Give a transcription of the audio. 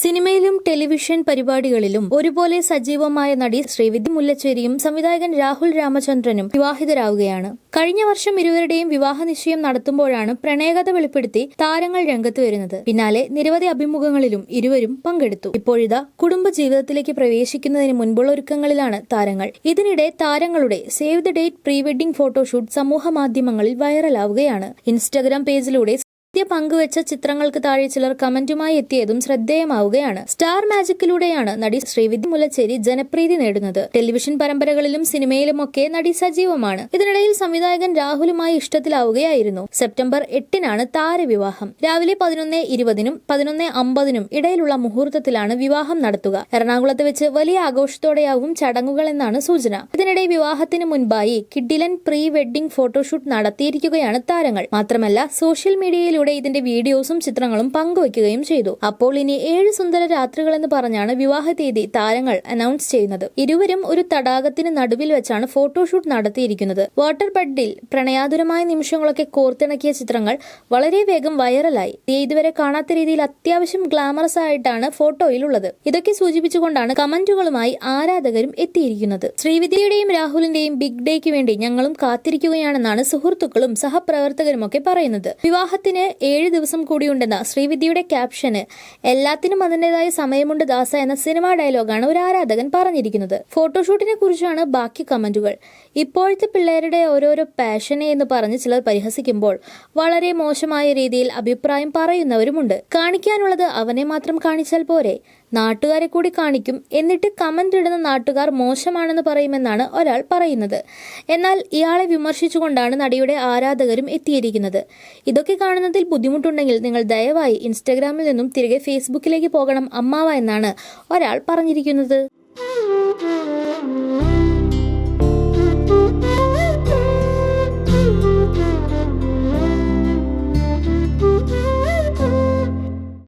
സിനിമയിലും ടെലിവിഷൻ പരിപാടികളിലും ഒരുപോലെ സജീവമായ നടി ശ്രീവിദ്യ മുല്ലച്ചേരിയും സംവിധായകൻ രാഹുൽ രാമചന്ദ്രനും വിവാഹിതരാവുകയാണ്. കഴിഞ്ഞ വർഷം ഇരുവരുടെയും വിവാഹ നിശ്ചയം നടത്തുമ്പോഴാണ് പ്രണയകഥ വെളിപ്പെടുത്തി താരങ്ങൾ രംഗത്ത് വരുന്നത്. പിന്നാലെ നിരവധി അഭിമുഖങ്ങളിലും ഇരുവരും പങ്കെടുത്തു. ഇപ്പോഴിതാ കുടുംബ ജീവിതത്തിലേക്ക് പ്രവേശിക്കുന്നതിന് മുൻപുള്ള ഒരുക്കങ്ങളിലാണ് താരങ്ങൾ. ഇതിനിടെ താരങ്ങളുടെ save the date pre wedding photoshoot സമൂഹ മാധ്യമങ്ങളിൽ വൈറലാവുകയാണ്. ഇൻസ്റ്റഗ്രാം പേജിലൂടെ സത്യ പങ്കുവച്ച ചിത്രങ്ങൾക്ക് താഴെ ചിലർ കമന്റുമായി എത്തിയതും ശ്രദ്ധേയമാവുകയാണ്. സ്റ്റാർ മാജിക്കിലൂടെയാണ് നടി ശ്രീവിദ്യ മുലച്ചേരി ജനപ്രീതി നേടുന്നത്. ടെലിവിഷൻ പരമ്പരകളിലും സിനിമയിലുമൊക്കെ നടി സജീവമാണ്. ഇതിനിടയിൽ സംവിധായകൻ രാഹുലുമായി ഇഷ്ടത്തിലാവുകയായിരുന്നു. സെപ്റ്റംബർ എട്ടിനാണ് താരവിവാഹം. രാവിലെ പതിനൊന്ന് ഇരുപതിനും പതിനൊന്ന് അമ്പതിനും ഇടയിലുള്ള മുഹൂർത്തത്തിലാണ് വിവാഹം നടത്തുക. എറണാകുളത്ത് വെച്ച് വലിയ ആഘോഷത്തോടെയാവും ചടങ്ങുകൾ എന്നാണ് സൂചന. ഇതിനിടെ വിവാഹത്തിന് മുൻപായി കിഡിലൻ പ്രീ വെഡിംഗ് ഫോട്ടോഷൂട്ട് നടത്തിയിരിക്കുകയാണ് താരങ്ങൾ. മാത്രമല്ല സോഷ്യൽ മീഡിയയിലൂടെ ഇതിന്റെ വീഡിയോസും ചിത്രങ്ങളും പങ്കുവയ്ക്കുകയും ചെയ്തു. അപ്പോൾ ഇനി ഏഴ് സുന്ദര രാത്രികൾ എന്ന് പറഞ്ഞാണ് വിവാഹ തീയതി താരങ്ങൾ അനൗൺസ് ചെയ്യുന്നത്. ഇരുവരും ഒരു തടാകത്തിന് നടുവിൽ വെച്ചാണ് ഫോട്ടോഷൂട്ട് നടത്തിയിരിക്കുന്നത്. വാട്ടർ ബെഡിൽ പ്രണയാതുരമായ നിമിഷങ്ങളൊക്കെ കോർത്തിണക്കിയ ചിത്രങ്ങൾ വളരെ വേഗം വൈറലായി. ഇത് ഇതുവരെ കാണാത്ത രീതിയിൽ അത്യാവശ്യം ഗ്ലാമറസ് ആയിട്ടാണ് ഫോട്ടോയിലുള്ളത് ഇതൊക്കെ സൂചിപ്പിച്ചുകൊണ്ടാണ് കമന്റുകളുമായി ആരാധകരും എത്തിയിരിക്കുന്നത്. ശ്രീവിദ്യയുടെയും രാഹുലിന്റെയും ബിഗ് ഡേക്ക് വേണ്ടി ഞങ്ങളും കാത്തിരിക്കുകയാണെന്നാണ് സുഹൃത്തുക്കളും സഹപ്രവർത്തകരുമൊക്കെ പറയുന്നത്. വിവാഹത്തിന് ഏഴ് ദിവസം കൂടിയുണ്ടെന്ന ശ്രീവിദ്യയുടെ ക്യാപ്ഷന്. എല്ലാത്തിനും അതിന്റെതായ സമയമുണ്ട് ദാസ എന്ന സിനിമാ ഡയലോഗാണ് ഒരു ആരാധകൻ പറഞ്ഞിരിക്കുന്നത്. ഫോട്ടോഷൂട്ടിനെ കുറിച്ചാണ് ബാക്കി കമന്റുകൾ. ഇപ്പോഴത്തെ പിള്ളേരുടെ ഓരോരോ പാഷനെ എന്ന് പറഞ്ഞ് ചിലർ പരിഹസിക്കുമ്പോൾ വളരെ മോശമായ രീതിയിൽ അഭിപ്രായം പറയുന്നവരുമുണ്ട്. കാണിക്കാനുള്ളത് അവനെ മാത്രം കാണിച്ചാൽ പോരെ. നാട്ടുകാരെ കൂടി കാണിക്കും. എന്നിട്ട് കമന്റ് ഇടുന്ന നാട്ടുകാർ മോശമാണെന്ന് പറയുമെന്നാണ് ഒരാൾ പറയുന്നത്. എന്നാൽ ഇയാളെ വിമർശിച്ചുകൊണ്ടാണ് നടിയുടെ ആരാധകരും എത്തിയിരിക്കുന്നത്. ഇതൊക്കെ കാണുന്നതിൽ ബുദ്ധിമുട്ടുണ്ടെങ്കിൽ നിങ്ങൾ ദയവായി ഇൻസ്റ്റഗ്രാമിൽ നിന്നും തിരികെ ഫേസ്ബുക്കിലേക്ക് പോകണം അമ്മാവ എന്നാണ് ഒരാൾ പറഞ്ഞിരിക്കുന്നത്.